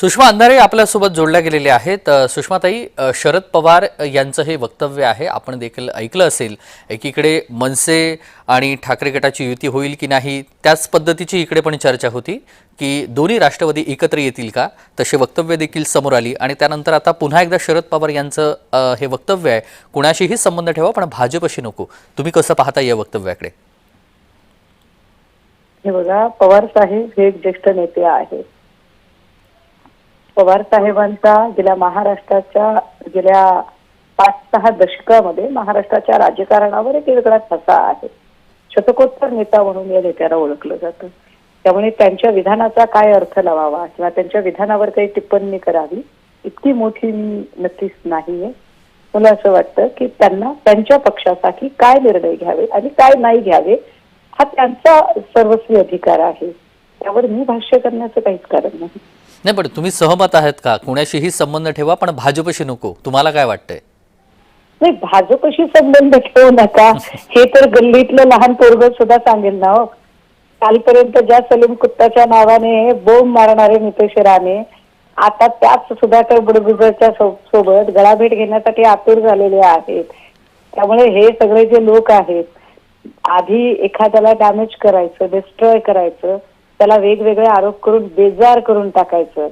सुषमा अंधारे आपल्यासोबत जोडल्या गेलेल्या आहेत. सुषमाताई शरद पवार यांचं हे वक्तव्य आहे. आपण देखील ऐकलं असेल एकीकडे मनसे आणि ठाकरे गटाची युती होईल की नाही त्याच पद्धतीची इकडे पण चर्चा होती की दोन्ही राष्ट्रवादी एकत्र येतील का? तसे वक्तव्य देखील समोर आली. आणि त्यानंतर आता पुन्हा एकदा शरद पवार यांचं हे वक्तव्य आहे. कुणाशीही संबंध ठेवा पण भाजपशी नको. तुम्ही कसं पाहता या वक्तव्याकडे? हे बघा पवार साहेब हे ज्येष्ठ नेते आहेत. पवार साहेबांचा गेल्या महाराष्ट्राच्या गेल्या पाच सहा दशकामध्ये महाराष्ट्राच्या राजकारणावर एक वेगळा ठसा आहे. शतकोत्तर नेता म्हणून या नेत्याला ओळखलं जातं. त्यामुळे त्यांच्या विधानाचा काय अर्थ लावावा किंवा त्यांच्या विधानावर काही टिप्पणी करावी इतकी मोठी मी नक्कीच नाहीये. मला असं वाटतं की त्यांना त्यांच्या पक्षासाठी काय निर्णय घ्यावे आणि काय नाही घ्यावे हा त्यांचा सर्वस्वी अधिकार आहे. त्यावर मी भाष्य करण्याचं काहीच कारण नाही. नाही पण तुम्ही सहमत आहात का? कुणाशीही संबंध ठेवा पण भाजपशी नको. तुम्हाला काय वाटतंय? नाही भाजपशी संबंध ठेवू नका. हे तर गल्लीतलं लहान पोरग सुद्धा सांगेल ना हो. कालपर्यंत ज्या सलीम कुत्ताच्या नावाने बोंब मारणारे नितेश राणे आता त्याच सुधाकर बुडगुजरच्या सोबत गळाभेट घेण्यासाठी आतुर झालेले आहेत. त्यामुळे हे सगळे जे लोक आहेत आधी एखाद्याला डॅमेज करायचं डिस्ट्रॉय करायचं त्याला वेगवेगळे आरोप करून बेजार करून टाकायचं.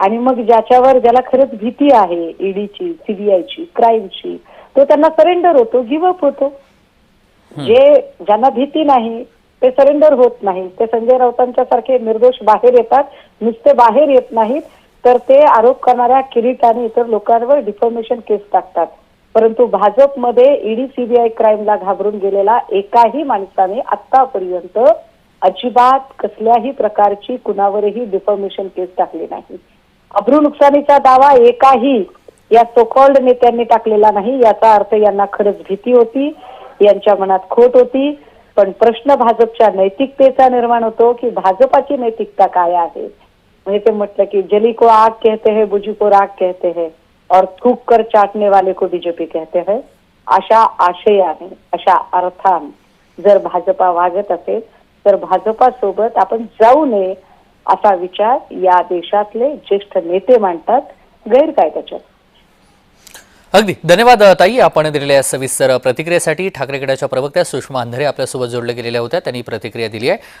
आणि मग ज्याच्यावर ज्याला खरंच भीती आहे ईडीची सीबीआयची क्राईमची तो त्यांना सरेंडर होतो गिवअप होतो. जे ज्यांना भीती नाही ते सरेंडर होत नाही. ते संजय राऊतांच्या सारखे निर्दोष बाहेर येतात नुसते बाहेर येत नाहीत तर ते आरोप करणाऱ्या किरीटाने इतर लोकांवर डिफॉर्मेशन केस टाकतात. परंतु भाजपमध्ये ईडी सीबीआय क्राईमला घाबरून गेलेला एकाही माणसाने आतापर्यंत अजिबात कसल्याही प्रकारची कुणावरही डिफॉर्मेशन केस टाकली नाही. अब्रू नुकसानीचा दावा एकाही या सोकॉल्ड नेत्यांनी टाकलेला नाही याचा अर्थ यांना खरंच भीती होती यांच्या मनात खोट होती. पण प्रश्न भाजपच्या नैतिकतेचा निर्माण होतो की भाजपाची नैतिकता काय आहे? म्हणजे ते म्हटलं की जली को आग कहते हैं बुजी को राग कहते हैं और थूक कर चाटने वाले को बीजेपी कहते हैं. अशा आशयाने अशा अर्थाने जर भाजपा वागत असेल तर भाजपासोबत आपण जाऊ नये असा विचार या देशातले ज्येष्ठ नेते मांडतात. गैर काय त्याच्यात अगदी. धन्यवाद ताई. आपण दिलेल्या सविस्तर प्रतिक्रियेसाठी ठाकरेगडाच्या प्रवक्त्या सुषमा अंधारे आपल्यासोबत जोडल्या गेलेल्या होत्या. त्यांनी प्रतिक्रिया दिली आहे.